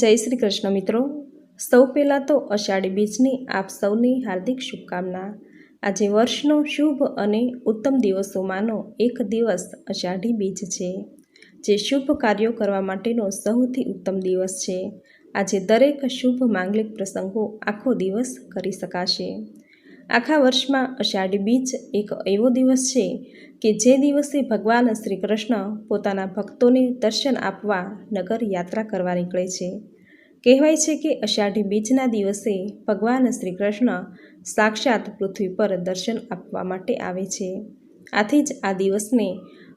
જય શ્રી કૃષ્ણ મિત્રો. સૌ પહેલાં તો અષાઢી બીજની આપ સૌની હાર્દિક શુભકામના. આજે વર્ષનો શુભ અને ઉત્તમ દિવસોમાંનો એક દિવસ અષાઢી બીજ છે, જે શુભ કાર્યો કરવા માટેનો સૌથી ઉત્તમ દિવસ છે. આજે દરેક શુભ માંગલિક પ્રસંગો આખો દિવસ કરી શકાશે. આખા વર્ષમાં અષાઢી બીજ એક એવો દિવસ છે કે જે દિવસે ભગવાન શ્રી કૃષ્ણ પોતાના ભક્તોને દર્શન આપવા નગર યાત્રા કરવા નીકળે છે. કહેવાય છે કે અષાઢી બીજના દિવસે ભગવાન શ્રી કૃષ્ણ સાક્ષાત પૃથ્વી પર દર્શન આપવા માટે આવે છે. આથી જ આ દિવસને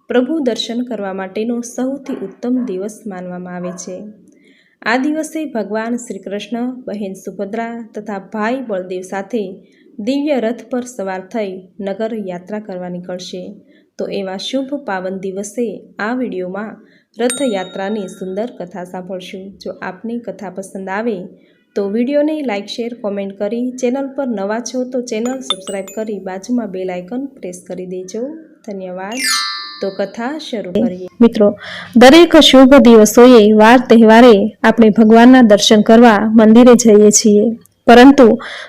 પ્રભુ દર્શન કરવા માટેનો સૌથી ઉત્તમ દિવસ માનવામાં આવે છે. આ દિવસે ભગવાન શ્રી કૃષ્ણ બહેન સુભદ્રા તથા ભાઈ બળદેવ સાથે દિવ્ય રથ પર સવાર થઈ નગર યાત્રા કરવા નીકળશે. તો એવા શુભ પાવન દિવસે આ વિડીયોમાં રથયાત્રાની સુંદર કથા સાંભળશું. જો આપની કથા પસંદ આવે, તો વિડીયોને લાઇક, શેર, કોમેન્ટ કરી ચેનલ પર નવા છો તો ચેનલ સબસ્ક્રાઈબ કરી બાજુમાં બેલ આઇકન પ્રેસ કરી દેજો. ધન્યવાદ. તો કથા શરૂ કરીએ. મિત્રો, દરેક શુભ દિવસોએ વાર તહેવારે આપણે ભગવાનના દર્શન કરવા મંદિરે જઈએ છીએ. પરંતુ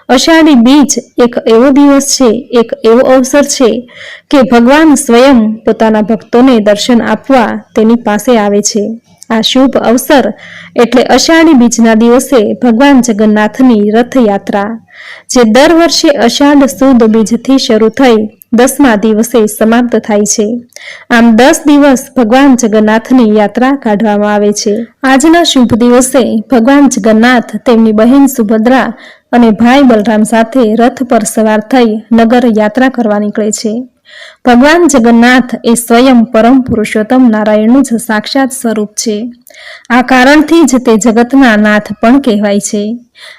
અષાઢી બીજ એક એવો દિવસ છે, એક એવો અવસર છે કે ભગવાન સ્વયં પોતાના ભક્તોને દર્શન આપવા તેની પાસે આવે છે. આ શુભ અવસર એટલે અષાઢી બીજના દિવસે ભગવાન જગન્નાથની રથયાત્રા, જે દર વર્ષે અષાઢ સુદ બીજથી શરૂ થઈ દસમા દિવસે સમાપ્ત થાય છે. આમ દસ દિવસ ભગવાન જગન્નાથની યાત્રા કાઢવામાં આવે છે. આજના શુભ દિવસે ભગવાન જગન્નાથ, તેમની બહેન સુભદ્રા અને ભાઈ બલરામ સાથે રથ પર સવાર થઈ નગર યાત્રા કરવા નીકળે છે. ભગવાન જગન્નાથ એ સ્વયં પરમ પુરુષોત્તમ નારાયણનું જ સાક્ષાત સ્વરૂપ છે. આ કારણથી જ તે જગતના નાથ પણ કહેવાય છે.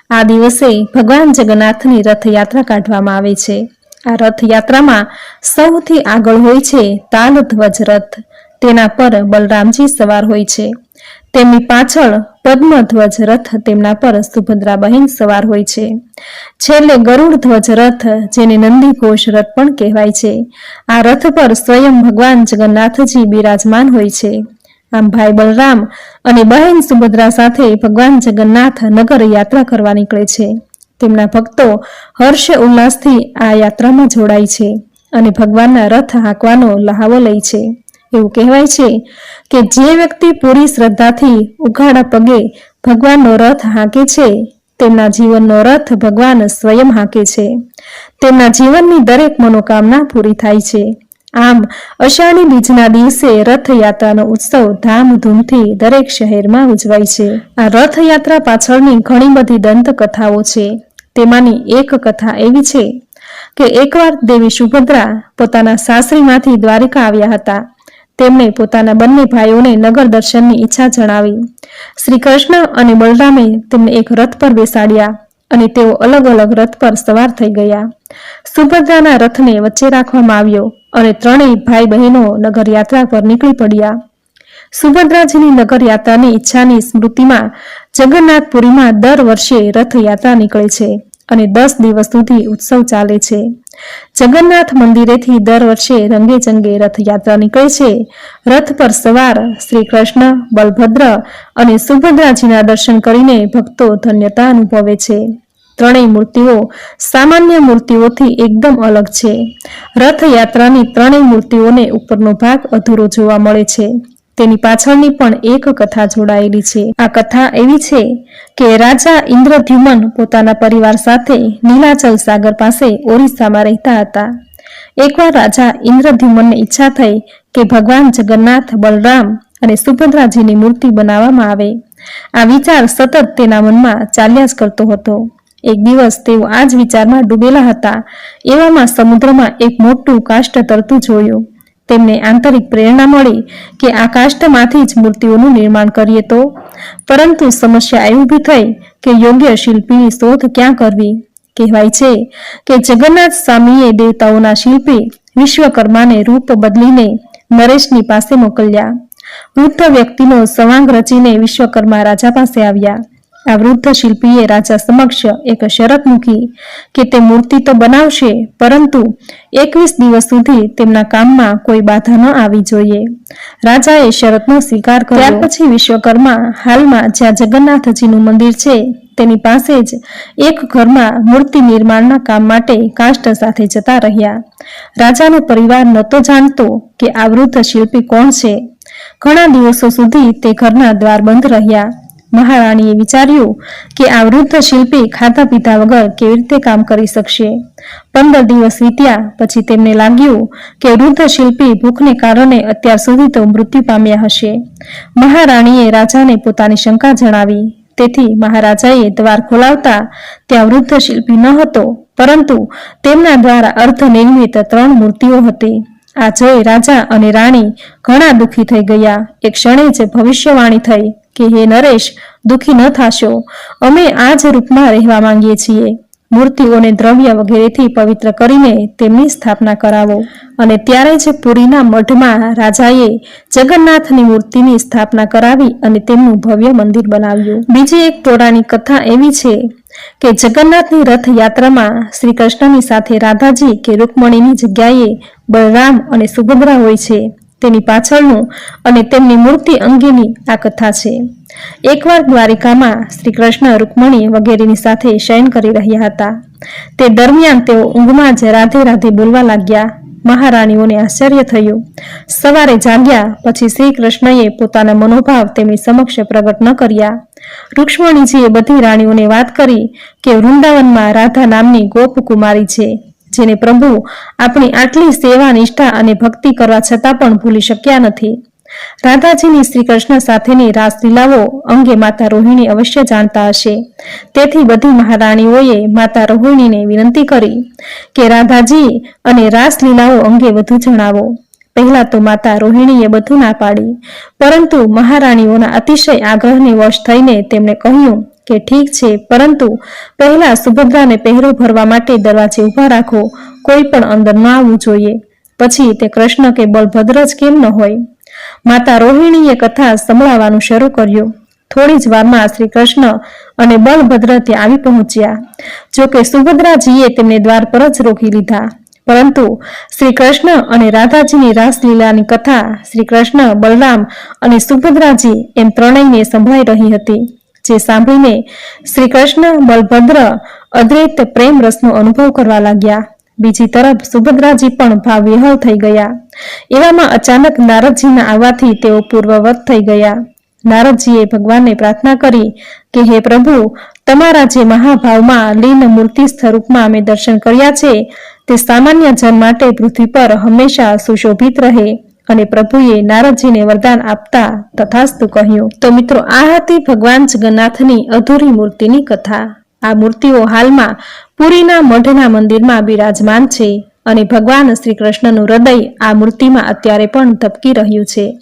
આ દિવસે ભગવાન જગન્નાથની રથયાત્રા કાઢવામાં આવે છે. આ રથયાત્રામાં સૌથી આગળ હોય છે તાલ ધ્વજ રથ. તેના પર બલરામજી સવાર હોય છે. તેમની પાછળ પદ્મધ્વજ રથ તેમના પર સુભદ્રાબહેન સવાર હોય છે. છેલ્લે ગરુડ ધ્વજ રથ, જેને નંદીઘોષ રથ પણ કહેવાય છે. આ રથ પર સ્વયં ભગવાન જગન્નાથજી બિરાજમાન હોય છે. આમ ભાઈ બલરામ અને બહેન સુભદ્રા સાથે ભગવાન જગન્નાથ નગર યાત્રા કરવા નીકળે છે. તેમના ભક્તો હર્ષ ઉલ્લાસથી આ યાત્રામાં જોડાય છે અને ભગવાનના રથ હાંકવાનો લહાવો લે છે. એવું કહેવાય છે કે જે વ્યક્તિ પૂરી શ્રદ્ધાથી ઉઘાડા પગે ભગવાનનો રથ હાંકે છે, તેમના જીવનનો રથ ભગવાન સ્વયં હાંકે છે. તેમના જીવનની દરેક મનોકામના પૂરી થાય છે. આમ, અષાઢી બીજના દિવસે રથયાત્રાનો ઉત્સવ ધામધૂમથી દરેક શહેરમાં ઉજવાય છે. આ રથયાત્રા પાછળની ઘણી બધી દંતકથાઓ છે. તેમાંની એક કથા એવી છે કે એકવાર દેવી સુભદ્રા પોતાના સાસરીમાંથી દ્વારિકા આવ્યા હતા. તેમણે પોતાના બંને ભાઈઓને નગર દર્શનની ઈચ્છા જણાવી. શ્રી કૃષ્ણ અને બલરામે તેમને એક રથ પર બેસાડ્યા અને તેઓ અલગ અલગ રથ પર સવાર થઈ ગયા. સુભદ્રાના રથને વચ્ચે રાખવામાં આવ્યો અને ત્રણેય ભાઈ બહેનો નગર યાત્રા પર નીકળી પડ્યા. સુભદ્રાજીની નગર યાત્રાની ઈચ્છાની સ્મૃતિમાં જગન્નાથપુરીમાં દર વર્ષે રથયાત્રા નીકળે છે. અને દસ દિવસ સુધી ઉત્સવ ચાલે છે. જગન્નાથ મંદિરેથી દર વર્ષે રંગે ચંગે રથયાત્રા નીકળે છે. રથ પર સવાર શ્રી કૃષ્ણ, બલભદ્ર અને સુભદ્રાજીના દર્શન કરીને ભક્તો ધન્યતા અનુભવે છે. ત્રણેય મૂર્તિઓ સામાન્ય મૂર્તિઓથી એકદમ અલગ છે. રથયાત્રાની ત્રણેય મૂર્તિઓને ઉપરનો ભાગ અધૂરો જોવા મળે છે. તેની પાછળની પણ એક કથા જોડાયેલી છે. આ કથા એવી છે કે રાજા ઇન્દ્રદ્યુમન પોતાના પરિવાર સાથે નીલાચલ સાગર પાસે ઓરિસ્સામાં રહેતા હતા. એકવાર રાજા ઇન્દ્રદ્યુમનને ઈચ્છા થઈ કે ભગવાન જગન્નાથ, બલરામ અને સુભદ્રાજીની મૂર્તિ બનાવવામાં આવે. આ વિચાર સતત તેના મનમાં ચાલ્યા જ કરતો હતો. એક દિવસ તેઓ આ જ વિચારમાં ડૂબેલા હતા. એવામાં સમુદ્રમાં એક મોટું કાષ્ટ તરતું જોયું. તેમને આંતરિક પ્રેરણા મળી કે આ કાષ્ટમાંથી જ મૂર્તિઓનું નિર્માણ કરીએ તો? પરંતુ સમસ્યા એ ઊભી થઈ કે યોગ્ય શિલ્પીની શોધ ક્યાં કરવી? કહેવાય છે કે જગન્નાથ સ્વામીએ દેવતાઓના શિલ્પી વિશ્વકર્માને રૂપ બદલીને નરેશની પાસે મોકલ્યા. વૃદ્ધ વ્યક્તિનો સવાંગ રચીને વિશ્વકર્મા રાજા પાસે આવ્યા. આ વૃદ્ધ શિલ્પીએ રાજા સમક્ષ એક શરત મૂકી કે તે મૂર્તિ તો બનાવશે, પરંતુ એકવીસ દિવસ સુધી તેમના કામમાં કોઈ બાધા ન આવી જોઈએ. રાજાએ શરતનો સ્વીકાર કર્યો. ત્યાર પછી વિશ્વકર્મા હાલમાં જ્યાં જગન્નાથજીનું મંદિર છે, તેની પાસે જ એક ઘરમાં મૂર્તિ નિર્માણના કામ માટે કાષ્ટ સાથે જતા રહ્યા. રાજાનો પરિવાર નહોતો જાણતો કે આ વૃદ્ધ શિલ્પી કોણ છે. ઘણા દિવસો સુધી તે ઘરના દ્વાર બંધ રહ્યા. મહારાણીએ વિચાર્યું કે આ વૃદ્ધ શિલ્પી ખાધા પીધા વગર કેવી રીતે કામ કરી શકશે? પંદર દિવસ વીત્યા પછી તેમને લાગ્યું કે વૃદ્ધ શિલ્પી ભૂખને કારણે અત્યાર સુધી તો મૃત્યુ પામ્યા હશે. મહારાણીએ રાજાને પોતાની શંકા જણાવી. તેથી મહારાજાએ દ્વાર ખોલાવતા ત્યાં વૃદ્ધ શિલ્પી ન હતો, પરંતુ તેમના દ્વારા અર્ધ નિર્મિત ત્રણ મૂર્તિઓ હતી. આ જોઈ રાજા અને રાણી ઘણા દુઃખી થઈ ગયા. એક ક્ષણે જ ભવિષ્યવાણી થઈ કે, હે નરેશ, દુઃખી ન થાશો. અમે આ જ રૂપમાં રહેવા માંગીએ છીએ. મૂર્તિઓને દ્રવ્ય વગેરેથી પવિત્ર કરીને તેમની સ્થાપના કરાવો. અને ત્યારે જ પુરીના મઢમાં રાજાએ જગન્નાથની મૂર્તિની સ્થાપના કરાવી અને તેમનું ભવ્ય મંદિર બનાવ્યું. બીજી એક ટોળાની કથા એવી છે કે જગન્નાથની રથયાત્રામાં શ્રી કૃષ્ણની સાથે રાધાજી કે રૂકમણીની જગ્યાએ બલરામ અને સુભદ્રા હોય છે. તેની પાછળનું અને તેમની મૂર્તિ અંગેની આ કથા છે. એકવાર દ્વારિકામાં શ્રી કૃષ્ણ રૂકમણી વગેરેની સાથે શયન કરી રહ્યા હતા. તે દરમિયાન તેઓ ઊંઘમાં જ રાધે રાધે બોલવા લાગ્યા. મહારાણીઓને આશ્ચર્ય થયું. સવારે જાગ્યા, પછી શ્રી કૃષ્ણએ પોતાના મનોભાવ તેમની સમક્ષ પ્રગટ ન કર્યા. રૂક્ષ્મણીજીએ બધી રાણીઓને વાત કરી કે વૃંદાવનમાં રાધા નામની ગોપ કુમારી છે, જેને પ્રભુ આપણી આટલી સેવા, નિષ્ઠા અને ભક્તિ કરવા છતાં પણ ભૂલી શક્યા નથી. રાધાજીની શ્રી કૃષ્ણ સાથેની રાસલીલાઓ અંગે માતા રોહિણી અવશ્ય જાણતા હશે. તેથી બધી મહારાણીઓએ માતા રોહિણીને વિનંતી કરી કે, રાધાજી, અને રાસલીલાઓ અંગે વધુ જણાવો. પહેલા તો માતા રોહિણીએ બધું ના પાડી, પરંતુ મહારાણીઓના અતિશય આગ્રહને વશ થઈને તેમણે કહ્યું કે, ઠીક છે, પરંતુ પહેલા સુભદ્રાને પહેરો ભરવા માટે દરવાજે ઊભા રાખો, કોઈ પણ અંદર ન આવવું જોઈએ. પછી તે કૃષ્ણ કે બલભદ્ર જ કેમ ન હોય? માતા રોહિણીએ કથા સંભળાવવાનું શરૂ કર્યું. થોડી જ વારમાં શ્રી કૃષ્ણ અને બલભદ્ર ત્યાં આવી પહોંચ્યા. જોકે સુભદ્રાજીએ તેમને દ્વાર પર જ રોકી લીધા. પરંતુ શ્રી કૃષ્ણ અને રાધાજીની રાસલીલાની કથા શ્રી કૃષ્ણ, બલરામ અને સુભદ્રાજી એમ ત્રણેયને સંભળાઈ રહી હતી, જે સાંભળીને શ્રી કૃષ્ણ, બલભદ્ર અદ્વૈત પ્રેમ રસનો અનુભવ કરવા લાગ્યા. બીજી તરફ સુભદ્રાજી પણ ભાવ વિહળ થઈ ગયા. એવામાં અચાનક નારદજીના આવવાથી તેઓ પૂર્વવત થઈ ગયા. નારદજીએ ભગવાનને પ્રાર્થના કરી કે, હે પ્રભુ, તમારા જે મહાભાવમાં લીન મૂર્તિ સ્વરૂપમાં અમે દર્શન કર્યા છે, તે સામાન્ય જન માટે પૃથ્વી પર હંમેશા સુશોભિત રહે અને પ્રભુએ નારદજીને વરદાન આપતા તથાસ્તુ કહ્યું. તો મિત્રો, આ હતી ભગવાન જગન્નાથની અધૂરી મૂર્તિની કથા. આ મૂર્તિઓ હાલમાં પુરીના મઢના મંદિરમાં બિરાજમાન છે અને ભગવાન શ્રી કૃષ્ણનું હૃદય આ મૂર્તિમાં અત્યારે પણ ધબકી રહ્યું છે.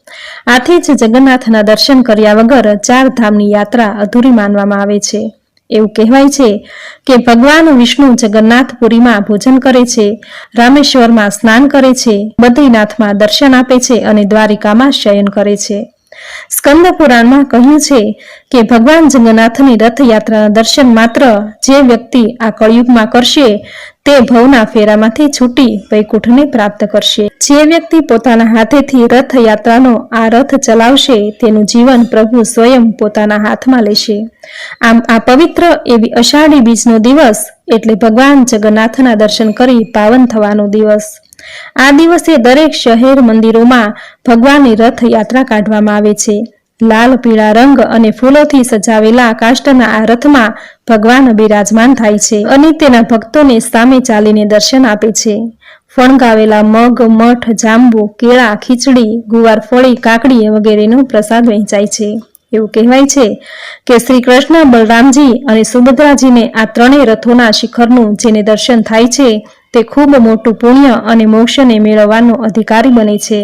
આથી જ જગન્નાથના દર્શન કર્યા વગર ચાર ધામની યાત્રા અધૂરી માનવામાં આવે છે. એવું કહેવાય છે કે ભગવાન વિષ્ણુ જગન્નાથપુરીમાં ભોજન કરે છે, રામેશ્વરમાં સ્નાન કરે છે, બદ્રીનાથમાં દર્શન આપે છે અને દ્વારિકામાં શયન કરે છે. સ્કંદ પુરાણમાં કહ્યું છે કે ભગવાન જગન્નાથની રથયાત્રાના દર્શન માત્ર જે વ્યક્તિ આ કળિયુગમાં કરશે તે ભવના ફેરામાંથી છૂટી વૈકુંઠને પ્રાપ્ત કરશે. જે વ્યક્તિ પોતાના હાથેથી રથયાત્રાનો આ રથ ચલાવશે તેનું જીવન પ્રભુ સ્વયં પોતાના હાથમાં લેશે. આમ આ પવિત્ર એવી અષાઢી બીજનો દિવસ એટલે ભગવાન જગન્નાથના દર્શન કરી પાવન થવાનો દિવસ. આ દિવસે દરેક શહેર મંદિરોમાં ભગવાનની રથયાત્રા કાઢવામાં આવે છે. લાલ, પીળા રંગ અને ફૂલોથી સજાવેલા કાષ્ટના આ રથમાં ભગવાન બિરાજમાન થાય છે અને તેના ભક્તોને સામે ચાલીને દર્શન આપે છે. ફણગાવેલા મગ, મઠ, જાંબુ, કેળા, ખીચડી, ગુવાર, ફળી, કાકડી વગેરેનો પ્રસાદ વહેંચાય છે. એવું કહેવાય છે કે શ્રી કૃષ્ણ બલરામજી અને સુભદ્રાજીને આ ત્રણેય રથોના શિખરનું જેને દર્શન થાય છે તે ખૂબ મોટું પુણ્ય અને મોક્ષને મેળવવાનો અધિકારી બને છે.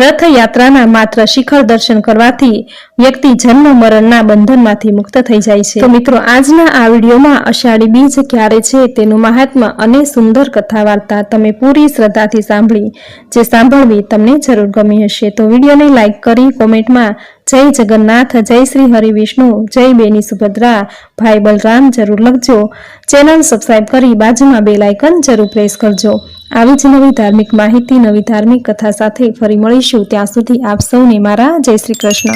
રથયાત્રાના માત્ર શિખર દર્શન કરવાથી વ્યક્તિ જન્મ મરણના બંધનમાંથી મુક્ત થઈ જાય છે. તો મિત્રો, આજના આ વિડીયોમાં અષાઢી બીજ ક્યારે છે તેનું મહાત્મા અને સુંદર કથા વાર્તા તમે પૂરી શ્રદ્ધાથી સાંભળી, જે સાંભળવી તમને જરૂર ગમી હશે. તો વિડીયોને લાઇક કરી, કોમેન્ટમાં જય જગન્નાથ, જય શ્રી હરિ વિષ્ણુ જય બેની સુભદ્રા. ભાઈ બલરામ, જરૂર લખજો. ચેનલ સબસ્ક્રાઇબ કરી બાજુમાં બે લાયકન જરૂર પ્રેસ કરજો. આવી જ નવી ધાર્મિક માહિતી, નવી ધાર્મિક કથા સાથે ફરી મળીશું. ત્યાં સુધી આપ સૌને મારા જય શ્રી કૃષ્ણ.